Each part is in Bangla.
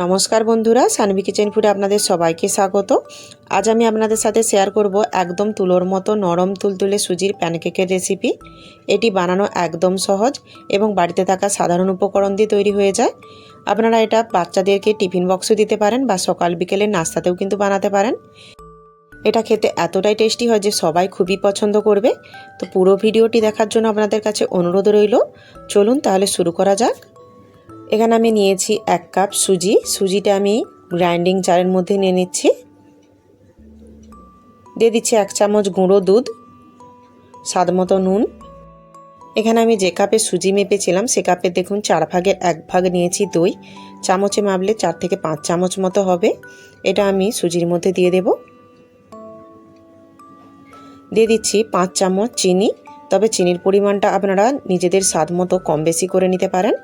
নমস্কার বন্ধুরা, সানভি কিচেন ফুডে আপনাদের সবাইকে স্বাগত। আজ আমি আপনাদের সাথে শেয়ার করব একদম তুলোর মতো নরম তুলতুলে সুজির প্যানকেকের রেসিপি। এটি বানানো একদম সহজ এবং বাড়িতে থাকা সাধারণ উপকরণ দিয়ে তৈরি হয়ে যায়। আপনারা এটা বাচ্চাদেরকে টিফিন বক্সও দিতে পারেন বা সকাল বিকেলের নাস্তাতেও কিন্তু বানাতে পারেন। এটা খেতে এতটাই টেস্টি হয় যে সবাই খুবই পছন্দ করবে। তো পুরো ভিডিওটি দেখার জন্য আপনাদের কাছে অনুরোধ রইল। চলুন তাহলে শুরু করা যাক। এখানে আমি নিয়েছি এক কাপ সুজি। সুজিটা আমি গ্রাইন্ডিং জারের মধ্যে নিয়ে নিচ্ছি। দিয়ে দিচ্ছি এক চামচ গুঁড়ো দুধ, স্বাদ মতো নুন। এখানে আমি যে কাপে সুজি মেপেছিলাম, সে কাপে দেখুন চার ভাগের এক ভাগ নিয়েছি দই। চামচে মাপলে চার থেকে পাঁচ চামচ মতো হবে। এটা আমি সুজির মধ্যে দিয়ে দেব। দিয়ে দিচ্ছি পাঁচ চামচ চিনি। তবে চিনির পরিমাণটা আপনারা নিজেদের স্বাদ মতো কম বেশি করে নিতে পারেন।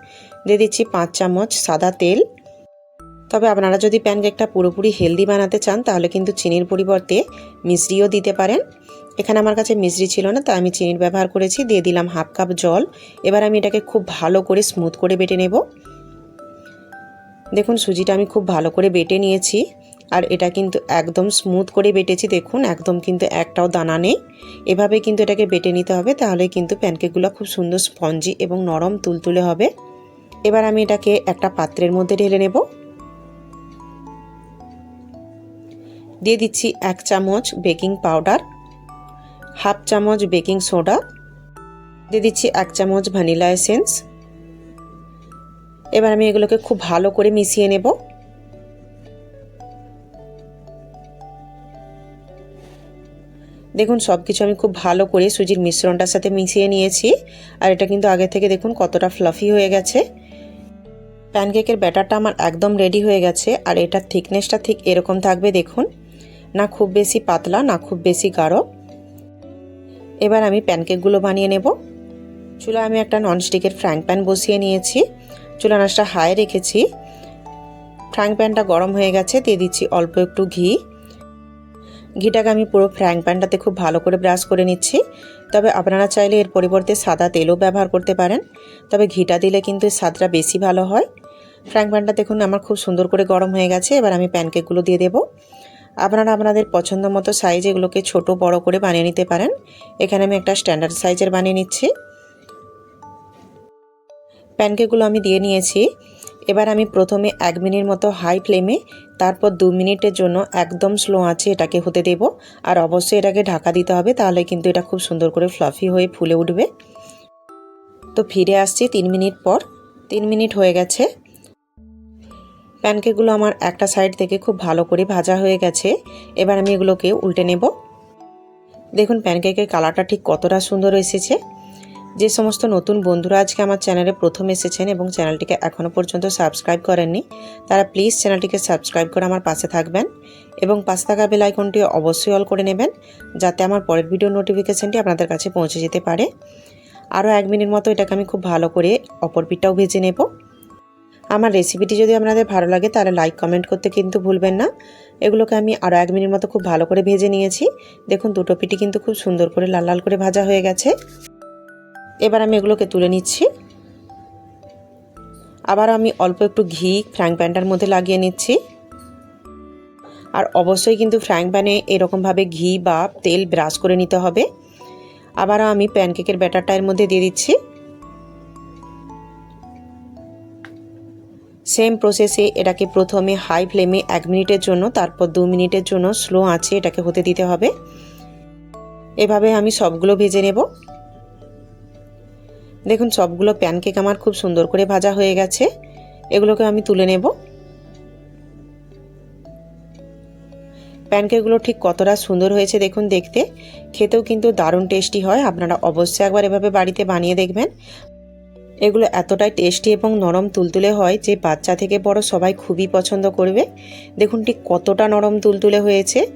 দিয়ে দিচ্ছি পাঁচ চামচ সাদা তেল। তবে আপনারা যদি প্যানকেকটা পুরোপুরি হেলদি বানাতে চান, তাহলে কিন্তু চিনির পরিবর্তে মিশ্রিও দিতে পারেন। এখানে আমার কাছে মিশ্রি ছিল না, তাই আমি চিনির ব্যবহার করেছি। দিয়ে দিলাম হাফ কাপ জল। এবার আমি এটাকে খুব ভালো করে স্মুথ করে বেটে নেব। দেখুন, সুজিটা আমি খুব ভালো করে বেটে নিয়েছি। আর এটা কিন্তু একদম স্মুথ করে বেটেছি, দেখুন, একদম কিন্তু একটাও দানা নেই। এভাবে কিন্তু এটাকে বেটে নিতে হবে, তাহলে কিন্তু প্যানকেকগুলো খুব সুন্দর স্পঞ্জি এবং নরম তুলতুলে হবে। এবার আমি এটাকে একটা পাত্রের মধ্যে ঢেলে নেব। দিয়ে দিচ্ছি এক চামচ বেকিং পাউডার হাফ চামচ বেকিং সোডা দিয়ে দিচ্ছি এক চামচ ভ্যানিলা এসেন্স এবার আমি এগুলোকে খুব ভালো করে মিশিয়ে নেব। দেখুন সব কিছু আমি খুব ভালো করে সুজির মিশ্রণটার সাথে মিশিয়ে নিয়েছি। আর এটা কিন্তু আগে থেকে দেখুন, কতটা ফ্লাফি হয়ে গেছে। প্যানকেকের ব্যাটারটা আমার একদম রেডি হয়ে গেছে, আর এটার থিকনেসটা ঠিক এরকম থাকবে, দেখুন। না খুব বেশি পাতলা, না খুব বেশি গাঢ়। এবার আমি প্যানকেকগুলো বানিয়ে নেব। চুলা আমি একটা ননস্টিকের ফ্রাইং প্যান বসিয়ে নিয়েছি। চুলা নাচটা হাই রেখেছি। ফ্রাইং প্যানটা গরম হয়ে গেছে, দিয়ে দিচ্ছি অল্প একটু ঘি। ঘিটাকে আমি পুরো ফ্রাইং প্যানটাতে খুব ভালো করে ব্রাশ করে নিচ্ছি। তবে আপনারা চাইলে এর পরিবর্তে সাদা তেলও ব্যবহার করতে পারেন। তবে ঘিটা দিলে কিন্তু স্বাদটা বেশি ভালো হয়। ফ্রাইং প্যানটা দেখুন আমার খুব সুন্দর করে গরম হয়ে গেছে, এবার আমি প্যানকেকগুলো দিয়ে দেবো। আপনারা আপনাদের পছন্দ মতো সাইজ এগুলোকে ছোট, বড় করে বানিয়ে নিতে পারেন। এখানে আমি একটা স্ট্যান্ডার্ড সাইজের বানিয়ে নিচ্ছি। প্যানকেকগুলো আমি দিয়ে নিয়েছি। এবার আমি প্রথমে এক মিনিট মতো হাই ফ্লেমে তারপর দু মিনিটের জন্য একদম স্লো আছে এটাকে হতে দেব। আর অবশ্যই এটাকে ঢাকা দিতে হবে, তাহলে কিন্তু এটা খুব সুন্দর করে ফ্লাফি হয়ে ফুলে উঠবে। তো ফিরে আসছি তিন মিনিট পর। তিন মিনিট হয়ে গেছে। প্যানকেকগুলো আমার একটা সাইড থেকে খুব ভালো করে ভাজা হয়ে গেছে। এবার আমি এগুলোকে উল্টে নেব। দেখুন, প্যানকেকের কালারটা ঠিক কতটা সুন্দর এসেছে। যে সমস্ত নতুন বন্ধুরা আজকে আমার চ্যানেলে প্রথম এসেছেন এবং চ্যানেলটিকে এখনও পর্যন্ত সাবস্ক্রাইব করেননি, তারা প্লিজ চ্যানেলটিকে সাবস্ক্রাইব করে আমার পাশে থাকবেন এবং পাশে থাকা বেল আইকনটি অবশ্যই অল করে নেবেন যাতে আমার পরের ভিডিও নোটিফিকেশানটি আপনাদের কাছে পৌঁছে যেতে পারে। আরও এক মিনিট মতো এটাকে আমি খুব ভালো করে অপর পিঠটাও ভেজে নেব। আমার রেসিপিটি যদি আপনাদের ভালো লাগে তাহলে লাইক, কমেন্ট করতে কিন্তু ভুলবেন না। এগুলোকে আমি আরও এক মিনিট মতো খুব ভালো করে ভেজে নিয়েছি। দেখুন দুটো পিঠি কিন্তু খুব সুন্দর করে লাল লাল করে ভাজা হয়ে গেছে। এবার আমি এগুলোকে তুলে নিচ্ছি। আবার আমি অল্প একটু ঘি ফ্রাইং প্যানটার মধ্যে লাগিয়ে নিচ্ছি। আর অবশ্যই কিন্তু ফ্রাইং প্যানে এরকমভাবে ঘি বা তেল ব্রাশ করে নিতে হবে। আবারও আমি প্যানকেকের ব্যাটারটা এর মধ্যে দিয়ে দিচ্ছি। সেম প্রসেসে এটাকে প্রথমে হাই ফ্লেমে এক মিনিটের জন্য, তারপর দু মিনিটের জন্য স্লো আছে এটাকে হতে দিতে হবে। এভাবে আমি সবগুলো ভেজে নেব। দেখুন, সবগুলো প্যানকেক আমার খুব সুন্দর করে ভাজা হয়ে গেছে। এগুলোকে আমি তুলে নেব। প্যানকেকগুলো ঠিক কতটা সুন্দর হয়েছে দেখুন দেখতে। খেতেও কিন্তু দারুণ টেস্টি হয়। আপনারা অবশ্যই একবার এভাবে বাড়িতে বানিয়ে দেখবেন। এগুলো এতটাই টেস্টি এবং নরম তুলতুলে হয় যে বাচ্চা থেকে বড় সবাই খুবই পছন্দ করবে। দেখুন ঠিক কতটা নরম তুলতুলে হয়েছে।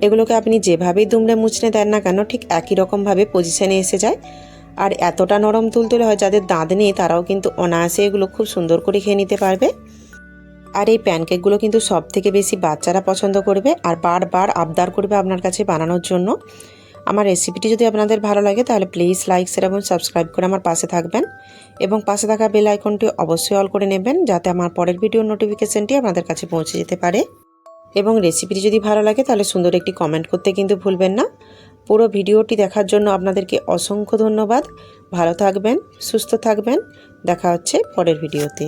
এগুলোকে আপনি যেভাবেই দুমড়ে মুচড়ে দেন না কেন, ঠিক একই রকমভাবে পজিশানে এসে যায়। আর এতটা নরম তুলতুলে হয় যাদের দাঁত নেই, তারাও কিন্তু অনায়াসে এগুলো খুব সুন্দর করে খেয়ে নিতে পারবে। আর এই প্যানকেকগুলো কিন্তু সব থেকে বেশি বাচ্চারা পছন্দ করবে আর বারবার আবদার করবে আপনার কাছে বানানোর জন্য। আমার রেসিপিটি যদি আপনাদের ভালো লাগে, তাহলে প্লিজ লাইক শেয়ার এবং সাবস্ক্রাইব করে আমার পাশে থাকবেন। এবং পাশে থাকা বেল আইকনটি অবশ্যই অল করে নেবেন, যাতে আমার পরের ভিডিওর নোটিফিকেশনটি আপনাদের কাছে পৌঁছে যেতে পারে। এবং রেসিপিটি যদি ভালো লাগে, তাহলে সুন্দর একটি কমেন্ট করতে কিন্তু ভুলবেন না। পুরো ভিডিওটি দেখার জন্য আপনাদেরকে অসংখ্য ধন্যবাদ। ভালো থাকবেন, সুস্থ থাকবেন। দেখা হচ্ছে পরের ভিডিওতে।